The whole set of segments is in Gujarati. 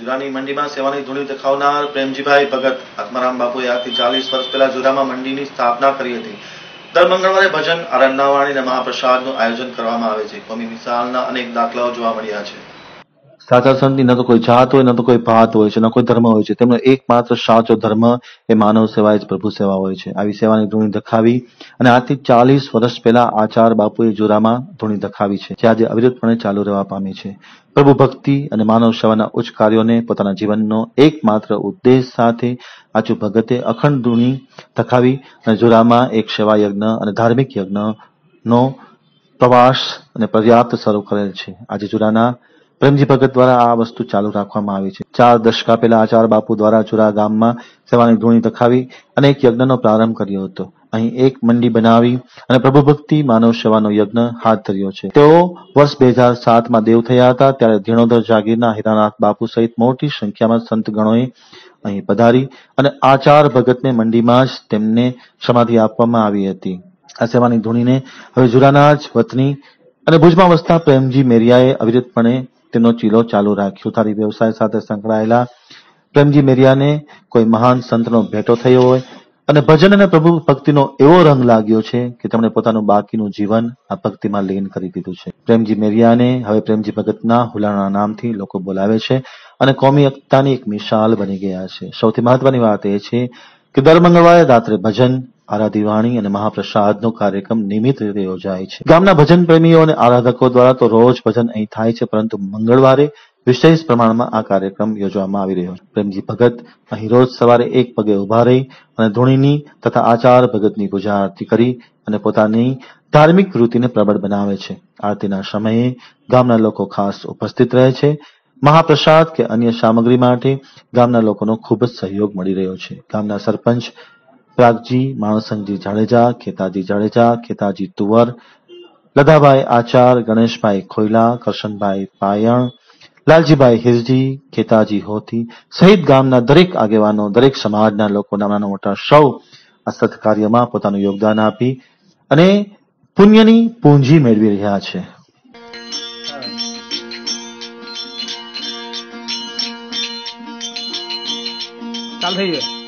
જુરાની મંડીમાં સેવાની ધૂણી દેખાવનાર પ્રેમજીભાઈ ભગત આત્મારામ બાપુએ આજથી ચાલીસ વર્ષ પહેલા જુરામાં મંડીની સ્થાપના કરી હતી. દર મંગળવારે ભજન, આરાધનાવાણી અને મહાપ્રસાદનું આયોજન કરવામાં આવે છે. કોમી મિસાલના અનેક દાખલાઓ જોવા મળ્યા છે. સાચા સંતની ન તો કોઈ જાત હોય, ન તો કોઈ ભાત હોય છે, ન કોઈ ધર્મ હોય છે. તેમનો એકમાત્ર સાચો ધર્મ એ માનવ સેવા જ પ્રભુ સેવા હોય છે. આવી સેવાની ધૂણી દખાવી અને આજથી ચાલીસ વર્ષ પહેલા આચાર બાપુએ જોરામાં ધૂણી દખાવી છે, જે આજે અવિરતપણે ચાલુ રહેવા પામી છે. પ્રભુ ભક્તિ અને માનવ સેવાના ઉચ્ચ કાર્યોને પોતાના જીવનનો એકમાત્ર ઉદ્દેશ સાથે આચુ ભગતે અખંડ ધૂણી દખાવી અને જોરામાં એક સેવા યજ્ઞ અને ધાર્મિક યજ્ઞનો પ્રવાસ અને પર્યાપ્ત શરૂ કરેલ છે. આજે જોરાના પ્રેમજી ભગત દ્વારા આ વસ્તુ ચાલુ રાખવામાં આવી છે. ચાર દશકા પહેલા આચાર બાપુ દ્વારા ચુરા ગામમાં સેવાની ધૂણી દખાવી અને એક યજ્ઞનો પ્રારંભ કર્યો હતો. અહીં એક મંડી બનાવી અને પ્રભુ ભક્તિ માનવ સેવાનો યજ્ઞ હાથ ધર્યો છે. તેઓ વર્ષ બે હજાર સાતમાં દેવ થયા હતા, ત્યારે ધીણોધર જાગીરના હિરાનાથ બાપુ સહિત મોટી સંખ્યામાં સંત ગણોએ અહીં પધારી અને આચાર ભગતને મંડીમાં જ તેમને સમાધિ આપવામાં આવી હતી. આ સેવાની ધૂણીને હવે જુરાના જ વતની અને ભુજમાં વસતા પ્રેમજી મેરિયાએ અવિરતપણે તેમનો ચીલો ચાલુ રાખ્યો તારી વ્યવસાય સાથે સંકળાયેલા પ્રેમજી મેરિયાને કોઈ મહાન સંતનો ભેટો થયો હોય અને ભજન અને પ્રભુ ભક્તિનો એવો રંગ લાગ્યો છે કે તેમણે પોતાનું બાકીનું જીવન આ ભક્તિમાં લીન કરી દીધું છે. પ્રેમજી મેરિયાને હવે પ્રેમજી ભગતના હુલાણા નામથી લોકો બોલાવે છે અને કોમી એકતાની એક મિશાલ બની ગયા છે. સૌથી મહત્વની વાત એ છે કે દર મંગળવારે રાત્રે ભજન આરાધીવાણી અને મહાપ્રસાદનો કાર્યક્રમ નિયમિત રીતે યોજાય છે. ગામના ભજન પ્રેમીઓ અને આરાધકો દ્વારા તો રોજ ભજન અહીં થાય છે, પરંતુ મંગળવારે વિશેષ પ્રમાણમાં આ કાર્યક્રમ યોજવામાં આવી રહ્યો છે. પ્રેમજી ભગત અહીં રોજ સવારે એક પગે ઊભા રહી અને ધૂણીની તથા આચાર ભગતની પૂજા આરતી કરી અને પોતાની ધાર્મિક વૃત્તિને પ્રબળ બનાવે છે. આરતીના સમયે ગામના લોકો ખાસ ઉપસ્થિત રહે છે. મહાપ્રસાદ કે અન્ય સામગ્રી માટે ગામના લોકોનો ખૂબ જ સહયોગ મળી રહ્યો છે. ગામના સરપંચ પ્રાગજી, માણસંગજી જાડેજા, ખેતાજી જાડેજા, ખેતાજી તુવર લદાભાઈ આચાર, ગણેશભાઈ ખોઈલા કરશનભાઈ પાયણ, લાલજીભાઈ હિરજી, ખેતાજી હોતી સહિત ગામના દરેક આગેવાનો, દરેક સમાજના લોકો નાના મોટા સૌ આ સત્કાર્યમાં પોતાનું યોગદાન આપી અને પુણ્યની પૂંજી મેળવી રહ્યા છે. ચાલ થઈ ગયો.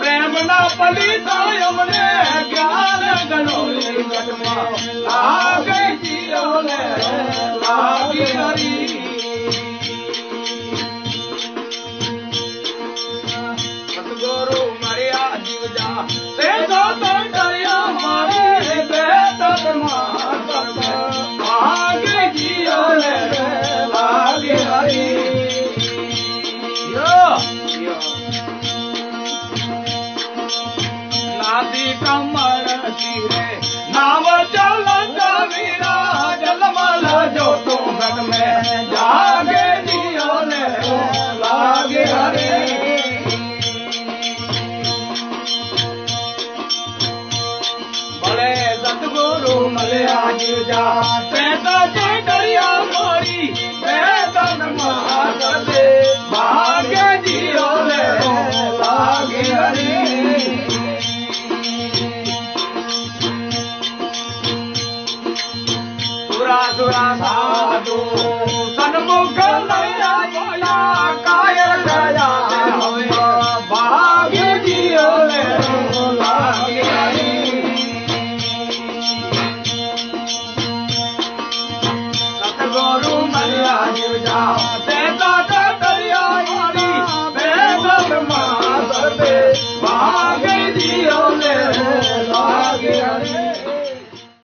પ્રેમના પલિતા અમને જ્ઞાન ગણો જગમાં લાગે गांधी कमल नाम चलत वीरा जलमल जो तो गन में जागे लागे हरे। बड़े सतगुरु मले आज जा راسا جو